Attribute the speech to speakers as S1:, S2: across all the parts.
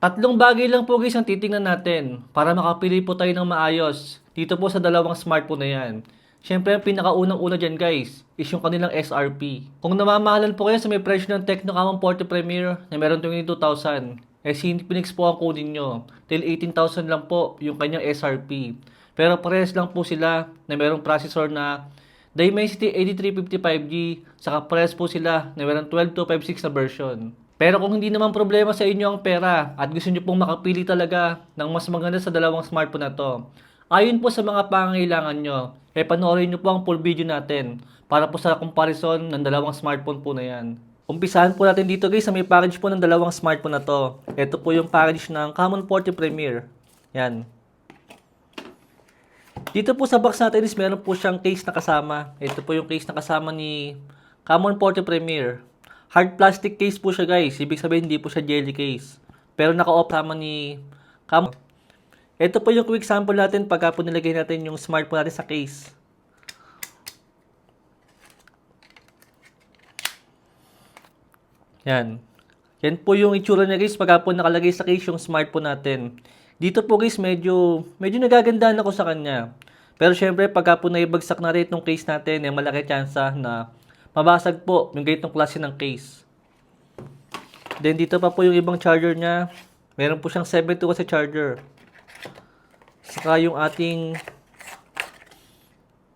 S1: Tatlong bagay lang po guys ang titingnan natin para makapili po tayo ng maayos dito po sa dalawang smartphone na yan. Siyempre, ang pinakaunang-una dyan guys is yung kanilang SRP. Kung namamahalan po kayo sa may presyo ng Tecno Camon 40 Premier na meron 22,000, eh si po ang kunin nyo. Till 18,000 lang po yung kanyang SRP. Pero parehas lang po sila na merong processor na Dimensity 8355G, saka parehas po sila na meron 12256 na version. Pero kung hindi naman problema sa inyo ang pera at gusto nyo pong makapili talaga ng mas maganda sa dalawang smartphone na to, ayon po sa mga pangangailangan nyo, eh panoorin nyo po ang full video natin para po sa comparison ng dalawang smartphone po na yan. Umpisahan po natin dito guys sa may package po ng dalawang smartphone na to. Ito po yung package ng Camon 40 Premier. Yan. Dito po sa box natin is meron po siyang case na kasama. Ito po yung case na kasama ni Camon 40 Premier. Hard plastic case po siya guys. Ibig sabihin hindi po siya jelly case. Pero naka-off sama ni Camon. Ito po yung quick sample natin pagka po nilagay natin yung smartphone natin sa case. Yan. Yan po yung itsura niya guys pagka po nakalagay sa case yung smartphone natin. Dito po guys medyo medyo nagagandaan ako sa kanya. Pero syempre pagka po naibagsak na rin itong case natin, eh, malaki tsansa na mabasag po yung ganitong klase ng case. Then dito pa po yung ibang charger niya. Meron po siyang 7 to kasi charger. Saka yung ating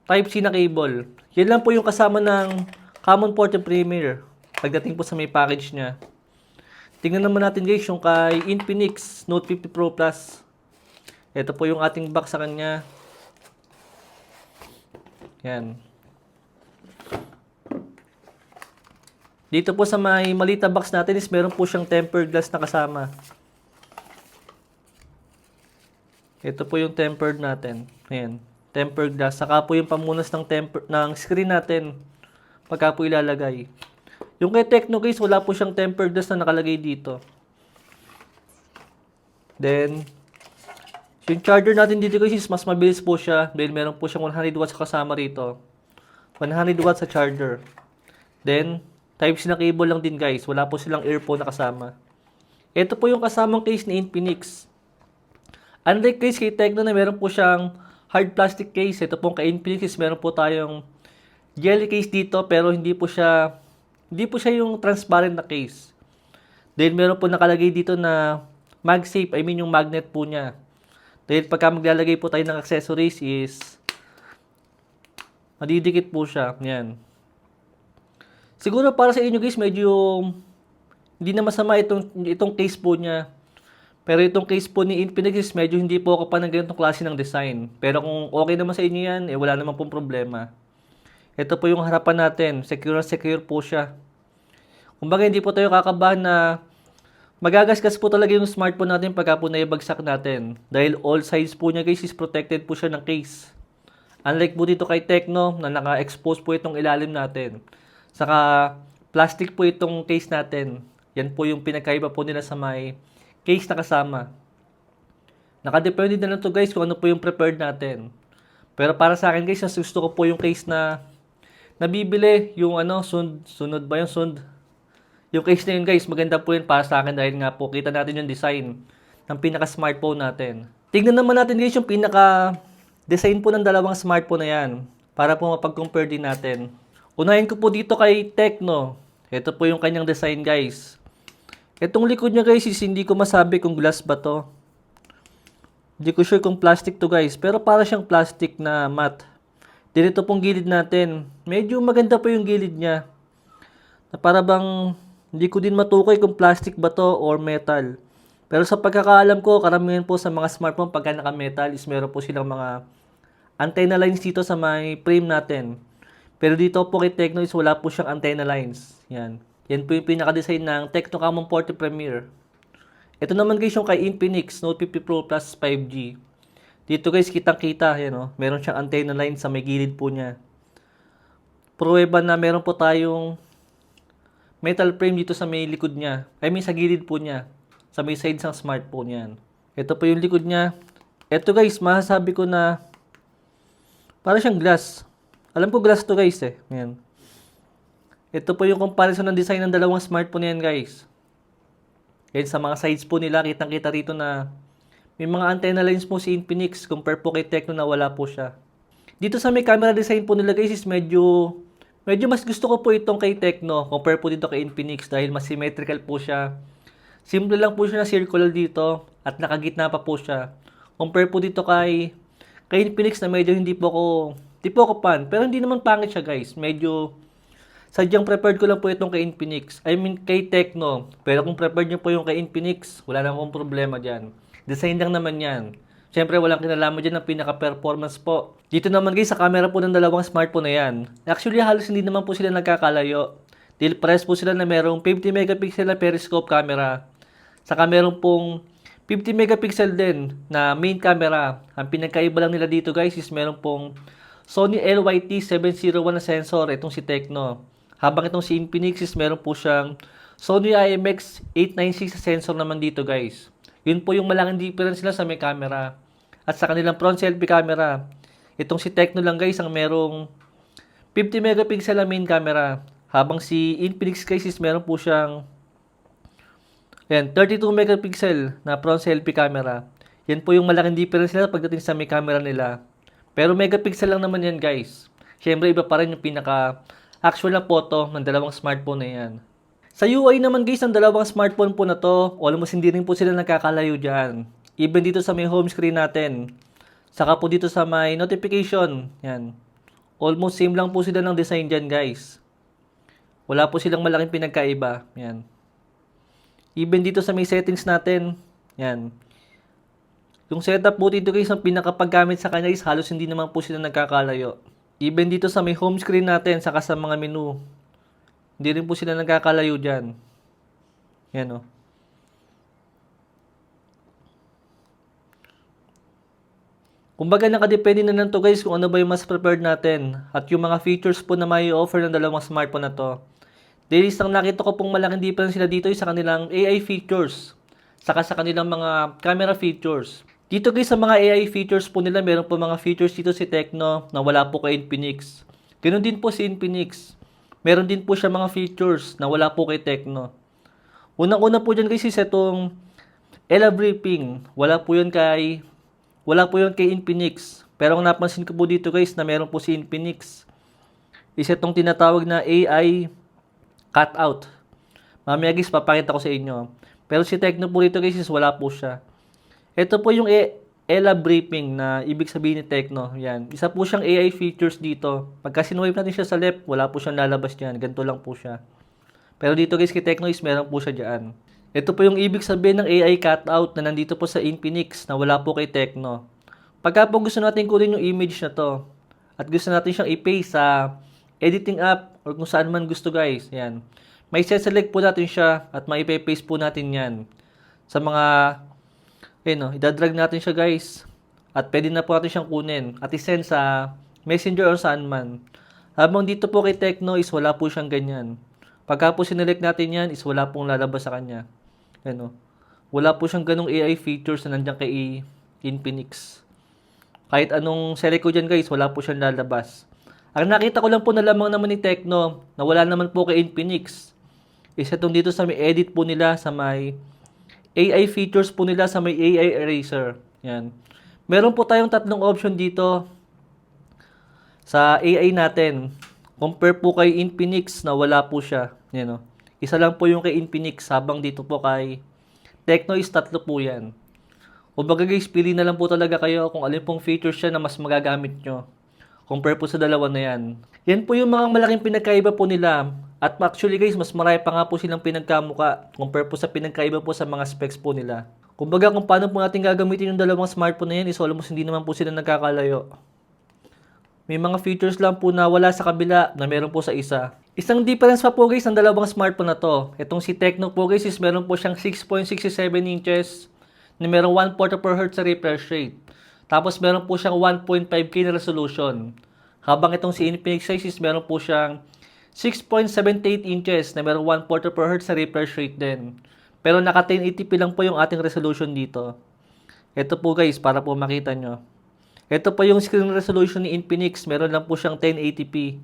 S1: Type-C na cable. Yan lang po yung kasama ng Common Port Premier. Pagdating po sa may package niya. Tingnan naman natin guys yung kay Infinix Note 50 Pro Plus. Ito po yung ating box sa kanya. Yan. Dito po sa may malita box natin is meron po siyang tempered glass na kasama. Ito po yung tempered natin. Ayan. Tempered glass. Saka po yung pamunas ng, temper, ng screen natin. Pagka po ilalagay. Yung kay Tecno guys, wala po siyang tempered glass na nakalagay dito. Then, yung charger natin dito guys is mas mabilis po siya. Dahil meron po siyang 100 watts kasama rito. 100 watts sa charger. Then, Type-C na cable lang din guys. Wala po silang earphone na kasama. Ito po yung kasamang case ni Infinix. Unlike case kay Tecno na meron po siyang hard plastic case. Ito pong kay Infinix is meron po tayong jelly case dito pero hindi po siya hindi po siya yung transparent na case. Then meron po nakalagay dito na MagSafe, I mean yung magnet po niya. Dahil pagka maglalagay po tayo ng accessories is madidikit po siya. Yan. Siguro para sa inyo guys, medyo hindi na masama itong, itong case po niya. Pero itong case po ni Infinix medyo hindi po ako pa ng ganitong klase ng design. Pero kung okay naman sa inyo yan, eh wala naman pong problema. Ito po yung harapan natin. Secure secure po siya. Kumbaga hindi po tayo kakabahan na magagasgas po talaga yung smartphone natin pagka po naibagsak natin. Dahil all sides po niya guys is protected po siya ng case. Unlike po dito kay Tecno na naka-expose po itong ilalim natin. Saka plastic po itong case natin. Yan po yung pinagkaiba po nila sa may case na kasama. Nakadepende na lang to guys kung ano po yung prepared natin. Pero para sa akin guys, mas gusto ko po yung case na nabibili yung ano, sund, sunod ba yung sund? Yung case na yun guys, maganda po yun para sa akin dahil nga po kita natin yung design ng pinaka smartphone natin. Tingnan naman natin guys yung pinaka design po ng dalawang smartphone na yan para po mapag-compare din natin. Unahin ko po dito kay Tecno. Ito po yung kanyang design guys. Itong likod niya guys is hindi ko masabi kung glass ba to. Hindi ko sure kung plastic to guys. Pero para siyang plastic na matte. Dito pong gilid natin. Medyo maganda po yung gilid niya. Na para bang hindi ko din matukoy kung plastic ba to or metal. Pero sa pagkakaalam ko, karamihan po sa mga smartphone pagka naka-metal is meron po silang mga antenna lines dito sa may frame natin. Pero dito po kay Tecno is wala po siyang antenna lines. Yan. Yan po yung pinaka-design ng Tecno Camon 40 Premier. Ito naman guys yung kay Infinix Note 50 Pro Plus 5G. Dito guys, kitang-kita, yan oh. Meron siyang antenna line sa may gilid po niya. Pruweba na meron po tayong metal frame dito sa may likod niya. I mean sa gilid po niya. Sa may side ng smartphone yan. Ito po yung likod niya. Ito guys, masasabi ko na para siyang glass. Alam ko glass to guys eh. Yan. Ito po yung comparison ng design ng dalawang smartphone yan guys. Yan sa mga sides po nila, kitang-kita rito na may mga antenna lines po si Infinix compare po kay Tecno na wala po siya. Dito sa may camera design po nila guys is medyo medyo mas gusto ko po itong kay Tecno compare po dito kay Infinix dahil mas symmetrical po siya. Simple lang po siya na circular dito at nakagitna pa po siya. Compare po dito kay kay Infinix na medyo hindi po ako hindi po ako fan pero hindi naman pangit siya guys. Medyo sadyang prepared ko lang po itong kay Infinix. I mean kay Tecno. Pero kung prepared niyo po yung kay Infinix, wala na akong problema diyan. Design lang naman yan. Siyempre, walang kinalaman dyan ng pinaka-performance po. Dito naman guys, sa camera po ng dalawang smartphone na yan. Actually, halos hindi naman po sila nagkakalayo. Dahil press po sila na merong 50 megapixel na periscope camera. Saka meron pong 50 megapixel din na main camera. Ang pinagkaiba lang nila dito guys is meron pong Sony LYT701 na sensor. Itong si Tecno. Habang itong si Infinix is meron po siyang Sony IMX896 sensor naman dito guys. Yun po yung malaking difference nila sa may camera. At sa kanilang front selfie camera. Itong si Tecno lang guys ang merong 50 megapixel na main camera. Habang si Infinix guys is meron po siyang yan, 32 megapixel na front selfie camera. Yan po yung malaking difference nila pagdating sa may camera nila. Pero megapixel lang naman yan guys. Siyempre iba pa rin yung pinaka actual na photo ng dalawang smartphone na yan. Sa UI naman guys, ang dalawang smartphone po na to, almost hindi rin po sila nakakalayo dyan. Even dito sa may home screen natin. Saka po dito sa may notification. Yan. Almost same lang po sila ng design dyan guys. Wala po silang malaking pinagkaiba. Yan. Even dito sa may settings natin. Yan. Yung setup po dito guys, ang pinakapaggamit sa kanya is halos hindi naman po sila nagkakalayo. Even dito sa may home screen natin, saka sa mga menu. Hindi rin po sila nagkakalayo dyan. Yan o. Kumbaga nakadepende na lang to guys kung ano ba yung mas prepared natin at yung mga features po na may offer ng dalawang smartphone na to. Dahil isang nakita ko pong malaking difference sila dito is sa kanilang AI features saka sa kanilang mga camera features. Dito guys sa mga AI features po nila meron po mga features dito si Tecno na wala po kay Infinix. Ganun din po si Infinix meron din po siya mga features na wala po kay Tecno. Unang-una po dyan guys is itong Ella Briefing. Wala po yun kay wala po yun kay Infinix. Pero ang napansin ko po dito guys na meron po si Infinix is itong tinatawag na AI cutout. Mamaya guys papakita ko sa inyo. Pero si Tecno po dito guys is wala po siya. Ito po yung e Ella Briefing na ibig sabihin ni Tecno. Yan. Isa po siyang AI features dito. Pagka sinuwipe natin siya sa left, wala po siyang lalabas diyan. Ganito lang po siya. Pero dito guys, kay Tecno is meron po siya diyan. Ito po yung ibig sabihin ng AI cutout na nandito po sa Infinix na wala po kay Tecno. Pagka po gusto natin kunin yung image na to at gusto natin siyang i-paste sa editing app or kung saan man gusto guys. Yan. May select po natin siya at maipe-paste po natin yan sa mga Ayun no, idadrag natin siya guys. At pwede na po natin siyang kunin at isend sa messenger or saan man. Habang dito po kay Tecno is wala po siyang ganyan. Pagka po sinelect natin yan is wala pong lalabas sa kanya. Ayun no. Wala po siyang ganong AI features na nandiyan kay Infinix. Kahit anong select ko dyan guys, wala po siyang lalabas. Ang nakita ko lang po na lamang naman ni Tecno na wala naman po kay Infinix is itong dito sa may edit po nila sa may AI features po nila sa may AI eraser. Yan. Meron po tayong tatlong option dito sa AI natin. Compare po kay Infinix na wala po siya. Yan o. Isa lang po yung kay Infinix habang dito po kay Tecno is tatlo po yan. Kumbaga guys, pili na lang po talaga kayo kung alin pong features siya na mas magagamit nyo. Compare po sa dalawa na yan. Yan po yung mga malaking pinagkaiba po nila. At actually guys, mas marami pa nga po silang pinagkamuka compare po sa pinagkaiba po sa mga specs po nila. Kumbaga kung paano po natin gagamitin yung dalawang smartphone na yan is almost hindi naman po sila nagkakalayo. May mga features lang po na wala sa kabila na meron po sa isa. Isang difference pa po guys ng dalawang smartphone na to. Itong si Tecno po guys is meron po siyang 6.67 inches na meron 144 Hz sa refresh rate. Tapos meron po siyang 1.5K na resolution. Habang itong si Infinix guys is meron po siyang 6.78 inches na meron 144 Hz sa refresh rate din. Pero naka 1080p lang po yung ating resolution dito. Ito po guys, para po makita nyo. Ito po yung screen resolution ni Infinix. Meron lang po siyang 1080p.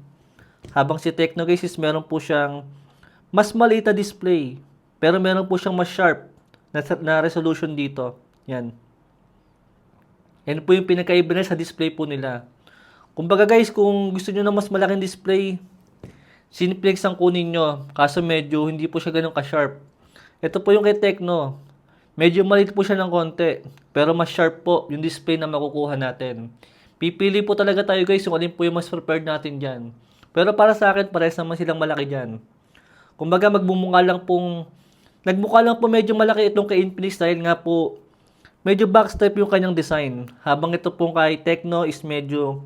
S1: Habang si Tecno guys is meron po siyang mas maliit na display. Pero meron po siyang mas sharp na, na resolution dito. Yan. Yan po yung pinagkaiba nila sa display po nila. Kumbaga guys, kung gusto nyo na mas malaking display, Cineplex ang kunin nyo. Kaso medyo hindi po siya ganun ka-sharp. Ito po yung kay Tecno. Medyo maliit po siya ng konti. Pero mas sharp po yung display na makukuha natin. Pipili po talaga tayo guys yung alin po yung mas prepared natin dyan. Pero para sa akin, pares naman silang malaki dyan. Kumbaga magbumukha lang pong... Nagmukha lang po medyo malaki itong kay Infinix dahil nga po medyo backstep yung kanyang design. Habang ito pong kay Tecno is medyo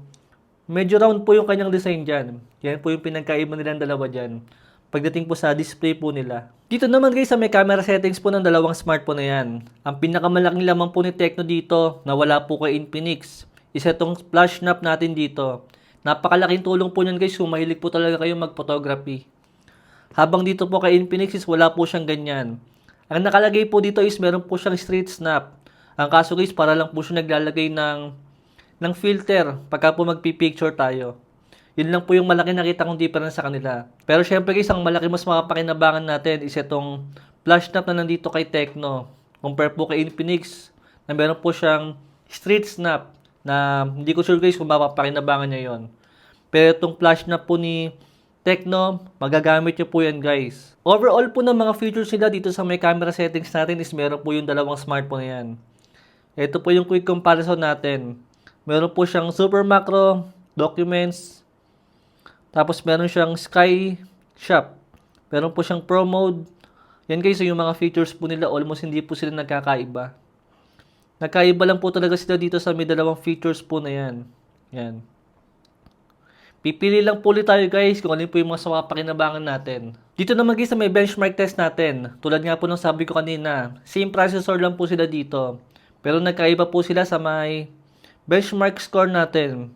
S1: medyo round po yung kanyang design dyan. Yan po yung pinagkaiba nilang dalawa dyan. Pagdating po sa display po nila. Dito naman guys sa may camera settings po ng dalawang smartphone na yan. Ang pinakamalaking laman po ni Tecno dito na wala po kay Infinix is itong flash snap natin dito. Napakalaking tulong po niyan guys kung mahilig po talaga kayo mag-photography. Habang dito po kay Infinix is wala po siyang ganyan. Ang nakalagay po dito is meron po siyang straight snap. Ang kaso guys para lang po siya naglalagay ng ng filter pagka po magpipicture tayo. Yun lang po yung malaki nakita kong difference sa kanila. Pero syempre guys, ang malaki mas makapakinabangan natin is itong flash snap na nandito kay Tecno. Compare po kay Infinix na meron po siyang straight snap na hindi ko sure guys kung mapapakinabangan niya yon. Pero itong flash snap po ni Tecno, magagamit nyo po yan guys. Overall po ng mga features nila dito sa may camera settings natin is meron po yung dalawang smartphone na yan. Ito po yung quick comparison natin. Meron po siyang super macro, documents, tapos meron siyang sky shop. Meron po siyang pro mode. Yan guys, yung mga features po nila almost hindi po sila nagkakaiba. Nagkaiba lang po talaga sila dito sa may dalawang features po na yan. Yan. Pipili lang po ulit tayo guys kung alin po yung mga mapakinabangan natin. Dito naman guys sa may benchmark test natin. Tulad nga po ng sabi ko kanina, same processor lang po sila dito. Pero nagkaiba po sila sa may benchmark score natin.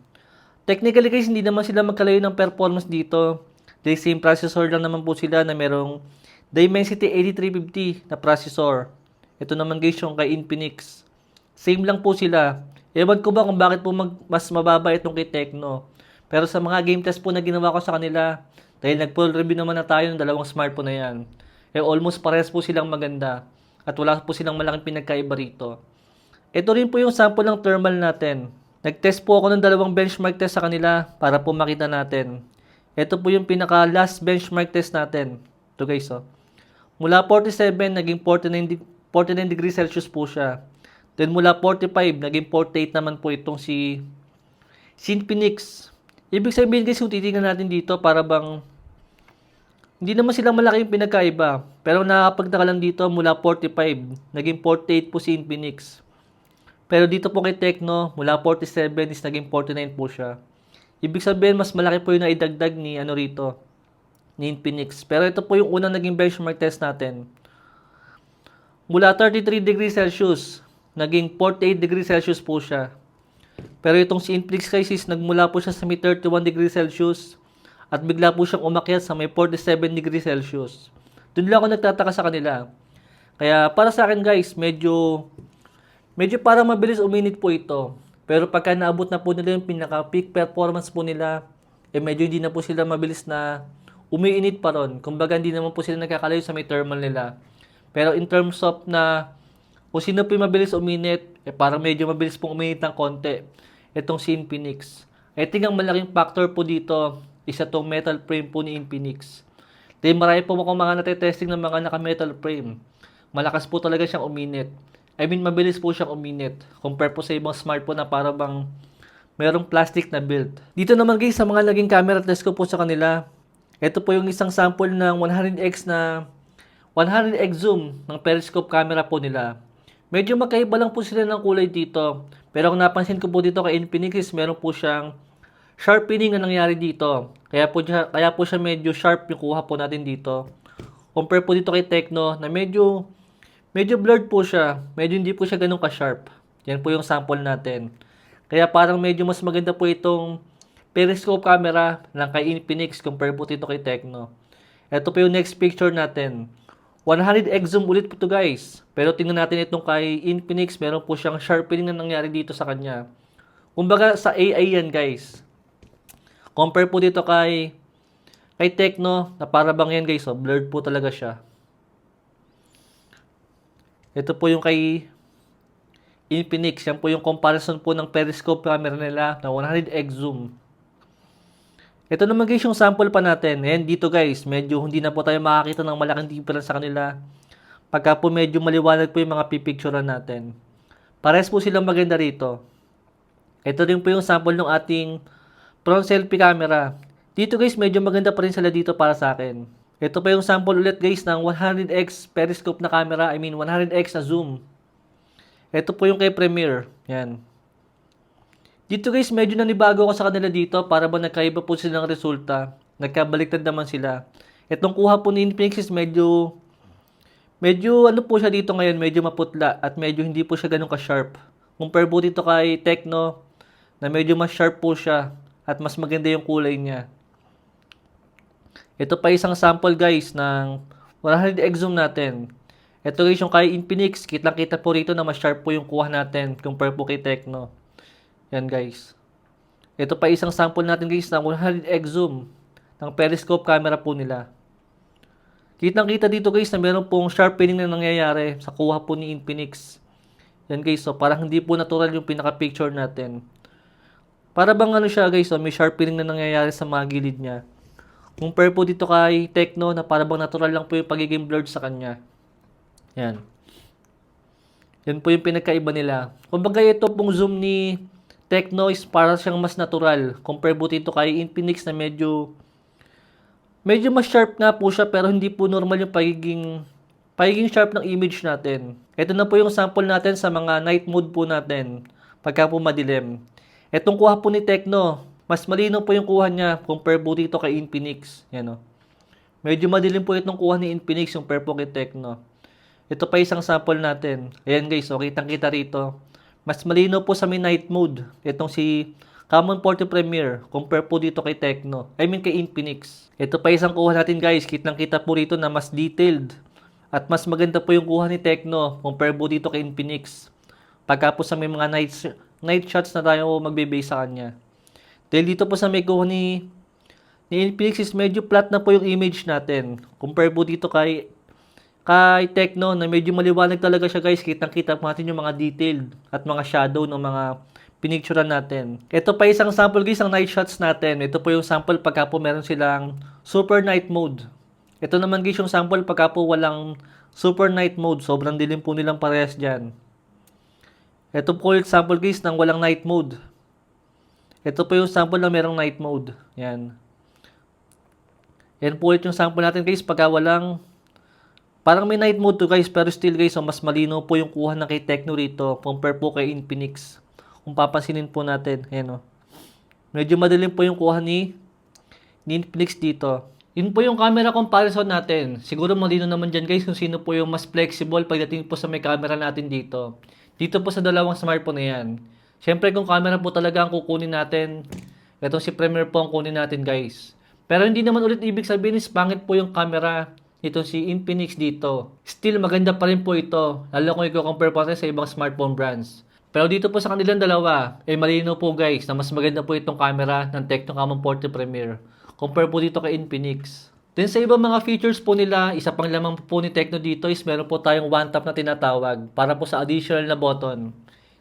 S1: Technically guys, hindi naman sila magkalayo ng performance dito. The same processor lang naman po sila na merong Dimensity 8350 na processor. Ito naman guys yung kay Infinix. Same lang po sila. Ewan ko ba kung bakit po mag, mas mababa itong kay Tecno. Pero sa mga game test po na ginawa ko sa kanila, dahil nag-full review naman na tayo ng dalawang smartphone na yan, eh almost pares po silang maganda. At wala po silang malaking pinagkaiba rito. Ito rin po yung sample ng thermal natin. Nag-test po ako ng dalawang benchmark test sa kanila para po makita natin. Ito po yung pinaka last benchmark test natin. Ito guys oh. Mula 47 naging 49, de- 49 degrees Celsius po siya. Then mula 45 naging 48 naman po itong si Sinpinix. Ibig sabihin guys kung titingnan natin dito para bang hindi naman silang malaki yung pinagkaiba. Pero nakakapagtaka lang dito mula 45 naging 48 po si Infinix. Pero dito po kay Tecno, mula 47 is naging 49 po siya. Ibig sabihin, mas malaki po yung naidagdag ni ano rito, ni Infinix. Pero ito po yung unang naging benchmark test natin. Mula 33 degrees Celsius, naging 48 degrees Celsius po siya. Pero itong si Infinix guys is nagmula po siya sa may 31 degrees Celsius at bigla po siyang umakyat sa may 47 degrees Celsius. Doon lang ako nagtataka sa kanila. Kaya para sa akin guys, medyo Medyo parang mabilis uminit po ito. Pero pagka naabot na po nila yung pinaka peak performance po nila, eh medyo hindi na po sila mabilis na umiinit pa ron. Kumbaga hindi naman po sila nagkakalayo sa may thermal nila. Pero in terms of na kung sino po yung mabilis uminit, eh parang medyo mabilis pong uminit ng konti. Itong si Infinix. I think ang malaking factor po dito isa tong metal frame po ni Infinix. Dahil marami po akong mga natetesting ng mga naka-metal frame. Malakas po talaga siyang uminit. I mean, mabilis po siyang uminit. Compare po sa ibang smartphone na para bang merong plastic na build. Dito naman guys, sa mga naging camera test ko po sa kanila, ito po yung isang sample ng 100x na 100x zoom ng periscope camera po nila. Medyo magkaiba lang po sila ng kulay dito. Pero kung napansin ko po dito kay Infinix, is meron po siyang sharpening na nangyari dito. Kaya po, siya, kaya po siya medyo sharp yung kuha po natin dito. Compare po dito kay Tecno na medyo medyo blurred po siya. Medyo hindi po siya ganun ka-sharp. Yan po yung sample natin. Kaya parang medyo mas maganda po itong periscope camera ng kay Infinix compare po dito kay Tecno. Ito po yung next picture natin. 100x zoom ulit po to guys. Pero tingnan natin itong kay Infinix, meron po siyang sharpening na nangyari dito sa kanya. Kumbaga sa AI yan guys. Compare po dito kay kay Tecno na para bang yan guys, oh, blurred po talaga siya. Ito po yung kay Infinix. Yan po yung comparison po ng periscope camera nila na 100x zoom. Ito naman guys yung sample pa natin. Ayan dito guys, medyo hindi na po tayo makakita ng malaking difference sa kanila. Pagka po medyo maliwanag po yung mga pipicturean natin. Pares po silang maganda rito. Ito din po yung sample ng ating front selfie camera. Dito guys, medyo maganda pa rin sila dito para sa akin. Ito pa yung sample ulit guys ng 100x periscope na camera. I mean 100x na zoom. Ito po yung kay Premiere. Yan. Dito guys, medyo nanibago ako sa kanila dito para ba nagkaiba po silang resulta. Nagkabaliktad naman sila. Itong kuha po ni Infinix is medyo medyo ano po siya dito ngayon, medyo maputla at medyo hindi po siya ganun ka-sharp. Compare po dito kay Tecno na medyo mas sharp po siya at mas maganda yung kulay niya. Ito pa isang sample guys ng 100x zoom natin. Ito guys yung kay Infinix. Kitang-kita po rito na mas sharp po yung kuha natin compare po kay Tecno. Yan guys. Ito pa isang sample natin guys ng 100x zoom ng periscope camera po nila. Kitang-kita dito guys na meron pong sharpening na nangyayari sa kuha po ni Infinix. Yan guys, so parang hindi po natural yung pinaka-picture natin. Para bang ano siya guys, so may sharpening na nangyayari sa mga gilid niya. Compare po dito kay Tecno na para bang natural lang po yung pagiging blurred sa kanya. Yan. Yan po yung pinagkaiba nila. Kumbaga ito pong zoom ni Tecno is para siyang mas natural. Compare po dito kay Infinix na medyo medyo mas sharp nga po siya pero hindi po normal yung pagiging pagiging sharp ng image natin. Ito na po yung sample natin sa mga night mode po natin pagka po madilim. Etong kuha po ni Tecno, mas malinaw po yung kuha niya compare po dito kay Infinix. Yan o. Medyo madilim po itong kuha ni Infinix yung pair po kay Tecno. Ito pa isang sample natin. Ayan guys, so kitang kita rito. Mas malinaw po sa may night mode. Itong si Common 40 Premiere compare po dito kay Tecno. I mean kay Infinix. Ito pa isang kuha natin guys. Kitang kita po rito na mas detailed. At mas maganda po yung kuha ni Tecno compare po dito kay Infinix. Pagka po sa may mga night, night shots na tayo magbe-base sa kanya. Dahil dito po sa kuha ni, ni Infinix is medyo flat na po yung image natin. Compare po dito kay kay Tecno na medyo maliwanag talaga siya guys. Kitang-kita po natin yung mga detailed at mga shadow ng mga pinicturean natin. Ito pa isang sample guys ng night shots natin. Ito po yung sample pagka po meron silang super night mode. Ito naman guys yung sample pagka po walang super night mode. Sobrang dilim po nilang parehas dyan. Ito po yung sample guys ng walang night mode. Ito po yung sample na merong night mode. Yan. Yan po ulit yung sample natin guys pagka walang Parang may night mode to guys, pero still guys, so mas malino po yung kuha na kay Tecno rito compare po kay Infinix. Kung papansinin po natin, ayan o. Medyo madilim po yung kuha ni, ni Infinix dito. Yun po yung camera comparison natin. Siguro malino naman dyan guys kung sino po yung mas flexible pagdating po sa may camera natin dito. Dito po sa dalawang smartphone na yan. Siyempre kung camera po talaga ang kukunin natin, itong si Premiere po ang kunin natin guys. Pero hindi naman ulit ibig sabihin is pangit po yung camera ito si Infinix dito. Still maganda pa rin po ito, lalo kung i-compare po sa ibang smartphone brands. Pero dito po sa kanilang dalawa, eh malino po guys na mas maganda po itong camera ng Tecno Camon 40 Premiere compare po dito kay Infinix. Then sa ibang mga features po nila, isa pang lamang po ni Tecno dito is meron po tayong one tap na tinatawag para po sa additional na button.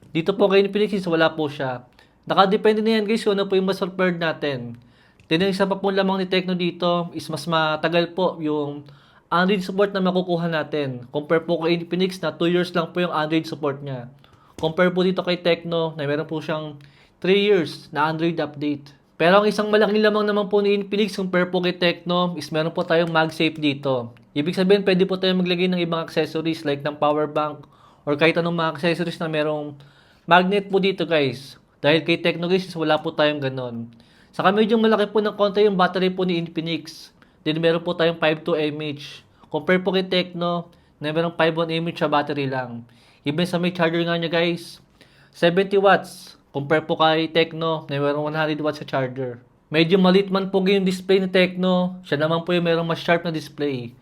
S1: Dito po kay Infinix is wala po siya. Nakadepende na yan guys kung ano po yung mas preferred natin. Then yung isa pa po lamang ni Tecno dito is mas matagal po yung Android support na makukuha natin. Compare po kay Infinix na 2 years lang po yung Android support niya. Compare po dito kay Tecno na meron po siyang 3 years na Android update. Pero ang isang malaking lamang naman po ni Infinix compare po kay Tecno is meron po tayong MagSafe dito. Ibig sabihin pwede po tayong maglagay ng ibang accessories like ng power bank or kahit anong mga accessories na merong magnet po dito guys. Dahil kay is wala po tayong ganon. Saka medyo malaki po ng konti yung battery po ni Infinix. Then meron po tayong 5.2 mAh. Compare po kay Tecno na merong 5.1 mAh sa battery lang. Even sa may charger nga niya guys, 70 watts. Compare po kay Tecno na merong 100 watts sa charger. Medyo malit man po yung display ni Tecno. Siya naman po yung merong mas sharp na display.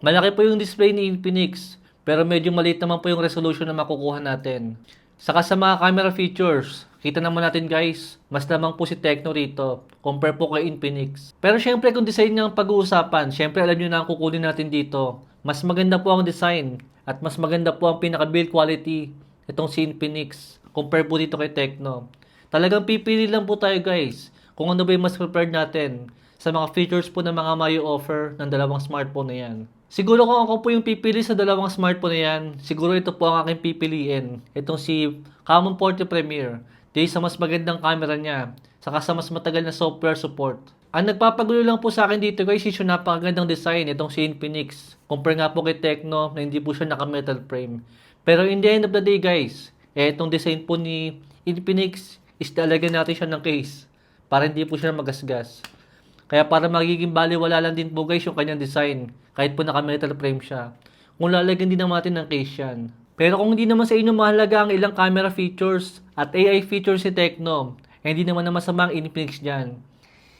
S1: Malaki po yung display ni Infinix. Pero medyo maliit naman po yung resolution na makukuha natin. Saka sa mga camera features, kita naman natin guys, mas lamang po si Tecno rito, compare po kay Infinix. Pero syempre kung design nga ang pag-uusapan, syempre alam nyo na ang kukunin natin dito. Mas maganda po ang design. At mas maganda po ang pinaka-build quality itong si Infinix compare po dito kay Tecno. Talagang pipili lang po tayo guys kung ano ba yung mas prepared natin sa mga features po ng mga mayo offer ng dalawang smartphone na yan. Siguro kung ako po yung pipili sa dalawang smartphone na yan, siguro ito po ang aking pipiliin. Itong si Camon 40 Premier. Dahil sa mas magandang camera niya, saka sa mas matagal na software support. Ang nagpapagulo lang po sa akin dito guys is yung napakagandang design itong si Infinix. Compare nga po kay Tecno na hindi po siya naka metal frame. Pero in the end of the day guys, eh itong design po ni Infinix is talagyan natin siya ng case para hindi po siya magasgas. Kaya para magiging baliwala lang din po guys yung kanyang design kahit po naka metal frame siya. Kung lalagyan din naman natin ng case yan. Pero kung hindi naman sa inyo mahalaga ang ilang camera features at AI features si Tecno, eh, hindi naman na masama ang Infinix dyan.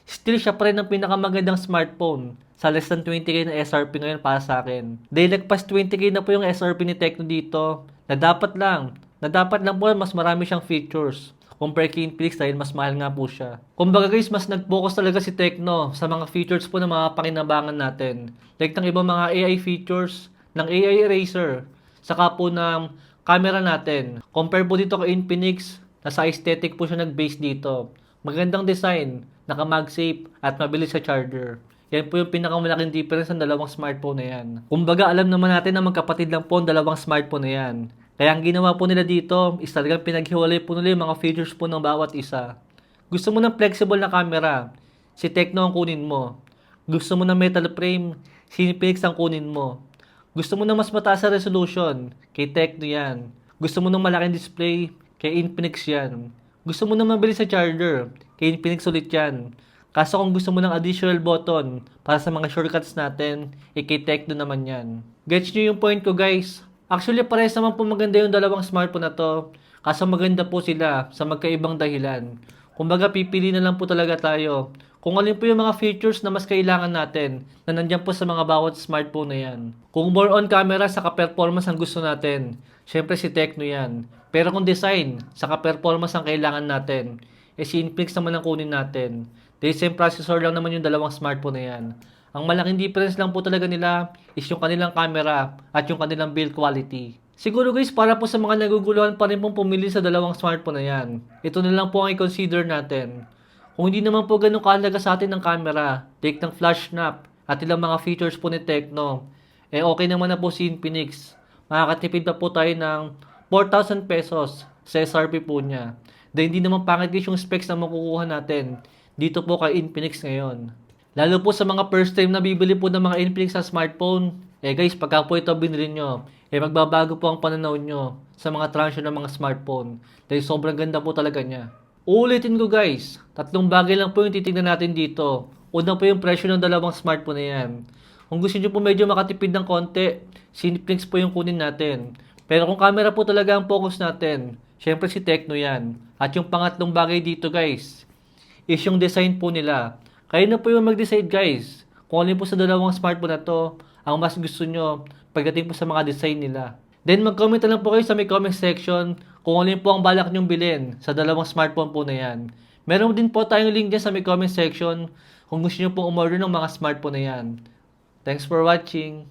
S1: Still siya pa rin ang pinakamagandang smartphone sa less than 20k na SRP ngayon para sa akin. Dahil lagpas 20k na po yung SRP ni Tecno dito, na dapat lang, na dapat lang po mas marami siyang features compare kay Infinix dahil mas mahal nga po siya. Kumbaga guys, mas nag-focus talaga si Tecno sa mga features po ng mga pakinabangan natin. Like ng ibang mga AI features, ng AI eraser, saka po ng camera natin. Compare po dito kay Infinix, nasa aesthetic po siya nag-base dito. Magandang design, naka-MagSafe, at mabilis sa charger. Yan po yung pinakamalaking difference ng dalawang smartphone na yan. Kumbaga, alam naman natin na magkapatid lang po ang dalawang smartphone na yan. Kaya ang ginawa po nila dito is talagang pinaghiwalay po nila yung mga features po ng bawat isa. Gusto mo ng flexible na camera, si Tecno ang kunin mo. Gusto mo ng metal frame, si Infinix ang kunin mo. Gusto mo ng mas mataas na resolution, kay Tecno yan. Gusto mo ng malaking display, kay Infinix yan. Gusto mo ng mabilis sa charger, kay Infinix ulit yan. Kaso kung gusto mo ng additional button para sa mga shortcuts natin, eh kay Tecno naman yan. Gets nyo yung point ko guys? Actually, parehas naman po maganda yung dalawang smartphone na to. Kaso maganda po sila sa magkaibang dahilan. Kumbaga, pipili na lang po talaga tayo. Kung alin po yung mga features na mas kailangan natin na nandyan po sa mga bawat smartphone na yan. Kung more on camera saka performance ang gusto natin, syempre si Tecno yan. Pero kung design saka performance ang kailangan natin, eh si Infinix naman ang kunin natin. Dahil same processor lang naman yung dalawang smartphone na yan. Ang malaking difference lang po talaga nila is yung kanilang camera at yung kanilang build quality. Siguro guys, para po sa mga naguguluhan pa rin pong pumili sa dalawang smartphone na yan, ito na lang po ang i-consider natin. Kung hindi naman po ganun kahalaga sa atin ng camera, take ng flash snap, at ilang mga features po ni Tecno, eh okay naman na po si Infinix. Makakatipid pa po tayo ng 4,000 pesos sa SRP po niya. Dahil hindi naman pangit guys yung specs na makukuha natin dito po kay Infinix ngayon. Lalo po sa mga first time na bibili po ng mga Infinix sa smartphone, eh guys, pagka po ito binili nyo, eh magbabago po ang pananaw nyo sa mga transyo ng mga smartphone. Dahil sobrang ganda po talaga niya. Uulitin ko guys, tatlong bagay lang po yung titignan natin dito. Una po yung presyo ng dalawang smartphone na yan. Kung gusto nyo po medyo makatipid ng konti, Infinix po yung kunin natin. Pero kung camera po talaga ang focus natin, syempre si Tecno yan. At yung pangatlong bagay dito guys, is yung design po nila. Kayo na po yung mag-decide guys. Kung alin po sa dalawang smartphone na to, ang mas gusto nyo pagdating po sa mga design nila. Then mag-comment na lang po kayo sa may comment section kung alin po ang balak nyong bilhin sa dalawang smartphone po na yan. Meron din po tayong link dyan sa may comment section kung gusto nyo pong umorder ng mga smartphone na yan. Thanks for watching.